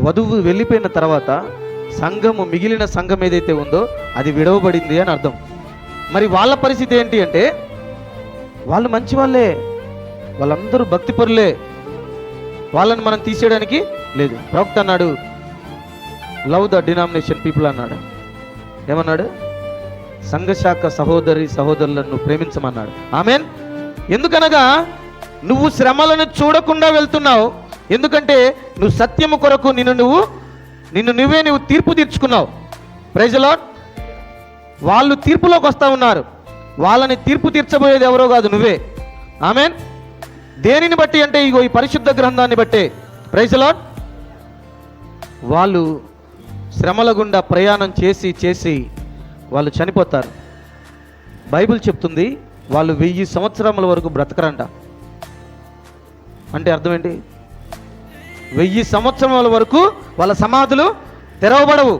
వధువు వెళ్ళిపోయిన తర్వాత సంఘము మిగిలిన సంఘం ఏదైతే ఉందో అది విడవబడింది అని అర్థం. మరి వాళ్ళ పరిస్థితి ఏంటి అంటే వాళ్ళు మంచి వాళ్ళే వాళ్ళందరూ భక్తిపరులే. వాళ్ళని మనం తీసేయడానికి లేదు. ప్రవక్త అన్నాడు లవ్ ద డినామినేషన్ పీపుల్ అన్నాడు. ఏమన్నాడు? సంఘశాఖ సహోదరి సహోదరులను ప్రేమించమన్నాడు. ఆమెన్? ఎందుకనగా నువ్వు శ్రమలను చూడకుండా వెళ్తున్నావు. ఎందుకంటే నువ్వు సత్యము కొరకు నిన్ను నువ్వు నిన్ను నువ్వే నువ్వు తీర్పు తీర్చుకున్నావు. ప్రైజలాట్ వాళ్ళు తీర్పులోకి వస్తా ఉన్నారు. వాళ్ళని తీర్పు తీర్చబోయేది ఎవరో కాదు నువ్వే. ఆమెన్ దేనిని బట్టి అంటే ఇగో ఈ పరిశుద్ధ గ్రంథాన్ని బట్టే. ప్రైజలాట్ వాళ్ళు శ్రమల గుండా ప్రయాణం చేసి చేసి వాళ్ళు చనిపోతారు. బైబిల్ చెప్తుంది వాళ్ళు వెయ్యి సంవత్సరముల వరకు బ్రతకరంట. అంటే అర్థం ఏంటి? వెయ్యి సంవత్సరముల వరకు వాళ్ళ సమాధులు తెరవబడవు.